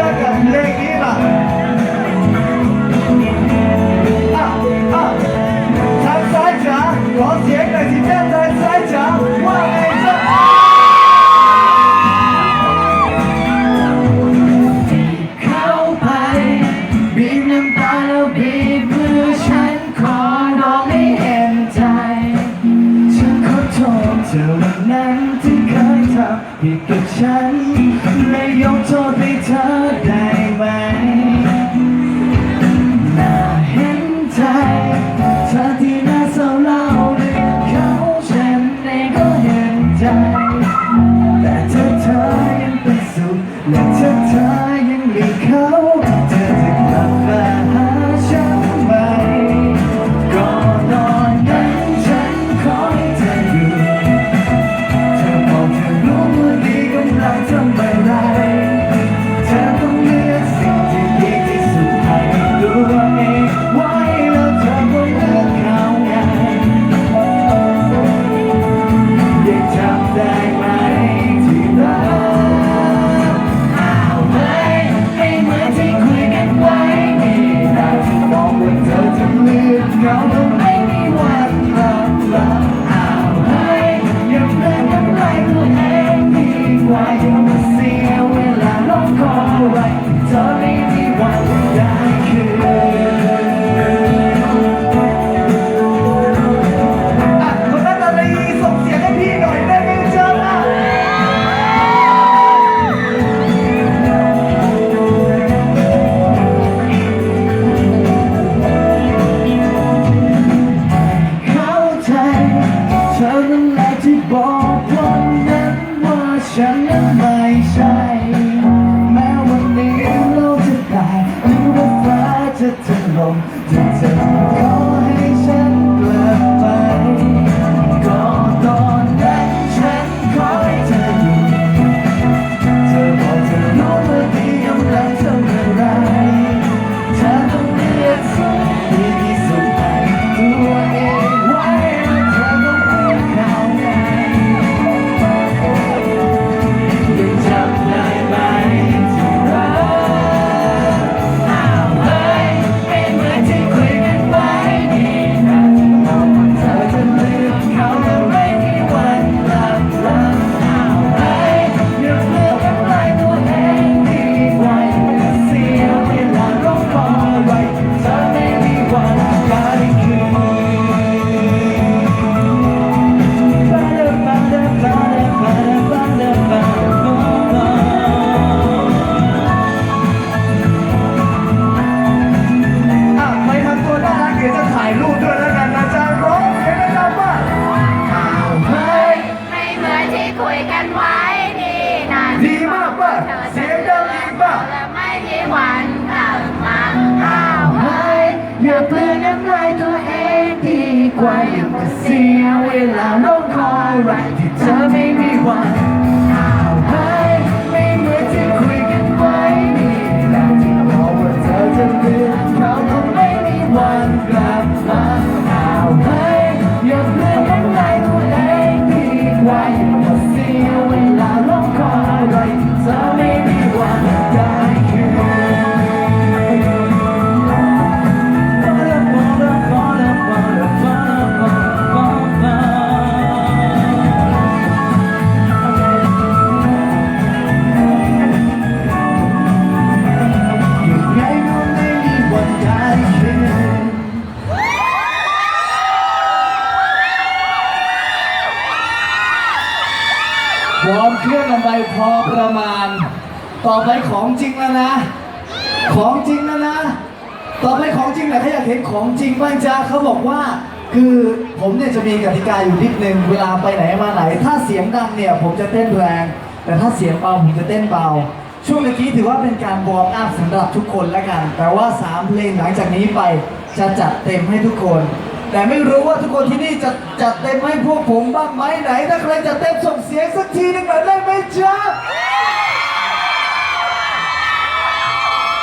Jaga, Jaga, ผิดกับฉันและยกโทษให้เธอได้ไหมน่าเห็นใจเธอที่น่าเศร้าเล่าเรื่องเขาฉันเองก็เห็นใจ แต่เธอเธอยังเป็นสุขและเธอเธอยังมีเขา 요 ลาน้องคอยไว้ที่เธอไม่มีวัน วอร์มเครื่องกันไปพอประมาณ ต่อไปของจริงแล้วนะ ของจริงแล้วนะ ต่อไปของจริงแหนใครอยากเห็นของจริงบ้างจ้าเขาบอกว่า คือผมเนี่ยจะมีกติกาอยู่นิดนึงเวลาไปไหนมาไหน ถ้าเสียงดังเนี่ยผมจะเต้นแรง แต่ถ้าเสียงเบาผมจะเต้นเบา ช่วงเมื่อกี้ถือว่าเป็นการบอร์มอัพสำหรับทุกคนแล้วกัน แต่ว่า3เพลงหลังจากนี้ไปจะจัดเต็มให้ทุกคน แต่ไม่รู้ว่าทุกคนที่นี่จะจัดเต็มให้พวกผมบ้างไหมไหน ถ้าใครจะเต็มส่งเสียงสักทีหนึ่งหน่อยได้ไหมจ๊ะ